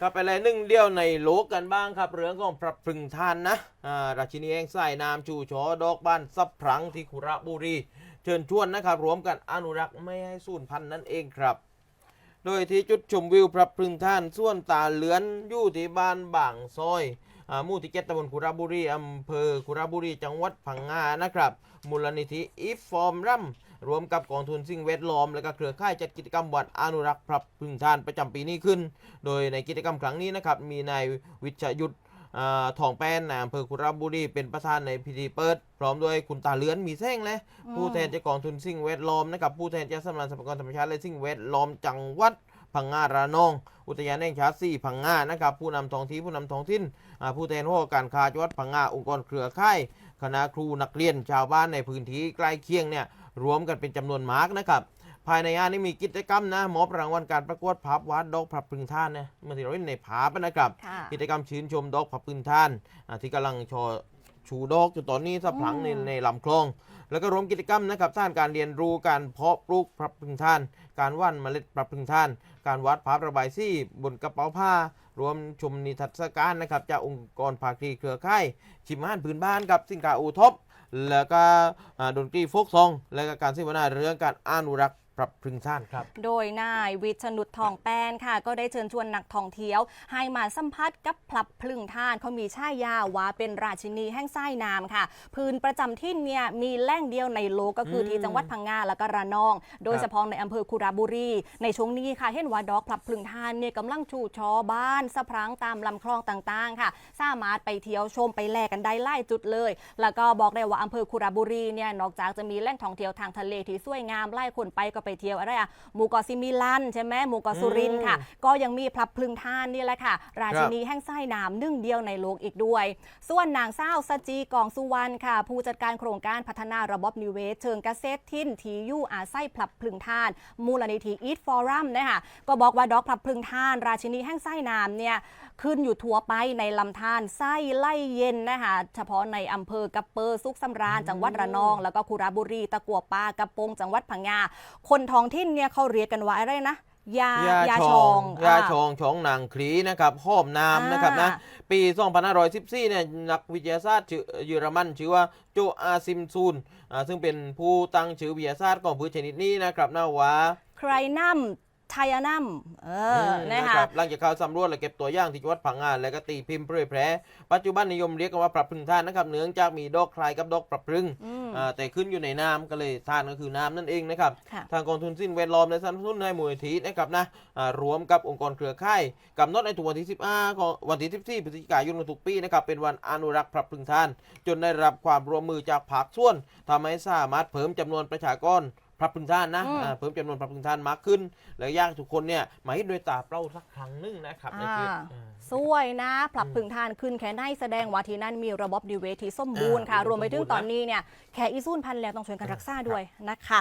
ครับไปเลยหนึ่งเดียวในโลกกันบ้างครับ เรื่องของพระพึงทานนะอ่าราชินีแห่งสายนามชูชอดอกบ้านซับพลังที่คุระบุรี เชิญชวนนะครับรวมกันอนุรักษ์ไม่ให้สูญพันธุ์นั่นเองครับ โดยที่จุดชมวิวพระพึงท่านส่วนตาเหลือนอยู่ที่บ้านบางซอย หมู่ที่เจ็ดตำบลคุระบุรีอำเภอคุระบุรีจังหวัดพังงานะครับมูลนิธิอีฟฟอร์มรัมรวมกับกองทุนสิ่งแวดล้อม และก็เครือข่ายจัดกิจกรรมวันอนุรักษ์พระพรึงท่านประจำปีนี้ขึ้น โดยในกิจกรรมครั้งนี้นะครับมีนายวิชยุทธอ่าทองแป้นนายอำเภอคุระบุรีเป็นประธานในพิธีเปิด พร้อมด้วยคุณตาเหลือนมีแท่งและผู้แทนจากกองทุนสิ่งแวดล้อมนะครับผู้แทนจากสำนักงานทรัพยากรธรรมชาติและสิ่งแวดล้อมจังหวัด พังงาระนอง อุทยานแห่งชาติสี่พังงานะครับผู้นำท้องที่ผู้นำท้องถิ่นอ่าผู้แทนหอการค้าจังหวัดพังงาองค์กรเครือข่ายคณะครูนักเรียนชาวบ้านในพื้นที่ใกล้เคียงเนี่ยรวมกันเป็นจำนวนมากนะครับภายในงานนี้มีกิจกรรมนะมอบรางวัลการประกวดภาพวาดดอกพระพรึงท่านนะเมื่อที่เราเห็นในภาพนะครับค่ะกิจกรรมชื่นชมดอกผับปืนท่านอ่าที่กำลังโชว์ชูดอกอยู่ตอนนี้สับพลังในอืมในลำคลอง แล้วก็รวมกิจกรรมนะครับสร้างการเรียนรู้การเพาะปลูกพระพึงท่าน การว่านเมล็ดพระพึงท่าน การวัดภาพระบายสีบนกระเป๋าผ้า รวมชมนิทรรศการนะครับจากองค์กรภาคีเครือข่ายชิมอาหารพื้นบ้านกับสินค้าอูทบแล้วก็ดนตรีโฟกซอง แล้วก็การเสวนาเรื่องการอนุรักษ์ พระพึงท่านครับ โดยนายวิชนุดทองแป้นค่ะ ก็ได้เชิญชวนนักท่องเที่ยว ให้มาสัมผัสกับพลับพลึงท่านเขามีช่ายาว่าเป็นราชินีแห่งไส้น้ำค่ะ พื้นประจำที่เนี่ยมีแหล่งเดียวในโลกก็คืออมที่จังหวัดพังงาแล้วก็ระนอง โดยเฉพาะในอำเภอคุระบุรี ในช่วงนี้ค่ะเห็นว่าดอกพลับพลึงท่านเนี่ยกำลังชูชอบ้านสะพรังตามลำคลองต่างๆ ค่ะ สามารถไปเที่ยวชมไปแลกกันได้ไล่จุดเลย แล้วก็บอกได้ว่าอำเภอคุระบุรีเนี่ยนอกจากจะมีแหล่งท่องเที่ยวทางทะเลที่สวยงามไล่คนไปก็ไปเที่ยวอะไรอะหมู่เกาะซิมิลันใช่ไหมหมู่เกาะสุรินทร์ค่ะ ก็ยังมีพลับพลึงท่านนี่แหละค่ะ ราชินีแห่งไส้น้ำหนึ่งเดียวในโลกอีกด้วย ส่วนนางสาวสจีกองสุวรรณค่ะ ผู้จัดการโครงการพัฒนาระบบนิเวศ เชิงเกษตรทิ้นทียู่อาไส้พลับพลึงท่าน มูลนิธิอีทฟอรัมนะคะก็บอกว่าดอกพลับพลึงท่าน ราชินีแห่งไส้น้ำเนี่ยขึ้นอยู่ทั่วไปในลำธารไส้ไล่เย็นนะคะเฉพาะในอำเภอกระเปอร์สุกสำราญจังหวัดระนอง แล้วก็คุระบุรีตะกัวป่ากระโปงจังหวัดพังงาคนท้องถิ่นเนี่ยเขาเรียกกันว่าอะไรนะยายาชองยาชองชองนางคลีนะครับห้อมน้ำนะครับนะปี2514เนี่ยนักวิทยาศาสตร์ชื่อเยอรมันชื่อว่าโจอาซิมซูนอ่าซึ่งเป็นผู้ตั้งชื่อวิทยาศาสตร์ของพืชชนิดนี้นะครับนะว่าใครนัม ไทยนัมเอออมนะนะคะรับหลังจากเข้าสำรวจและเก็บตัวอย่างที่จังหวัดพังงาและก็ตีพิมพ์เผยแพร่ปัจจุบันนิยมเรียกกันว่าปรับพรึงท่านนะครับเนื่องจากมีดอกคล้ายกับดอกปรับพรึงอืมอ่าแต่ขึ้นอยู่ในน้ำก็เลยท่านก็คือน้ำนั่นเองนะครับค่ะทางกองทุนสิ้นแวดล้อมและสนับสนุนให้มูลนิธินะครับนะอ่ารวมกับองค์กรเครือข่ายกำหนดในทุกวันที่ 15ของวันที่ 14พฤศจิกายนของทุกปีนะครับเป็นวันอนุรักษ์พระพรึงทาน จนได้รับความร่วมมือจากภาคส่วนทำให้สามารถเพิ่มจำนวนประชากร พระพรึงทานนะอืมอ่าเพิ่มจำนวนพระพรึงทานมากขึ้น และอยากให้ทุกคนเนี่ยมาเห็นด้วยตาเปล่าสักครั้งหนึงนะครับในคลิปอ่า อ่า สวยนะผลับพึงทานขึ้นแค่ได้แสดงว่าที่นั่นมีระบบนิเวศที่สมบูรณ์ค่ะ อ่ารวมไปถึงสมบูรณ์นะตอนนี้เนี่ยแค่อีซูนพันธุ์แล้วต้องช่วยกันรักษาด้วยนะคะ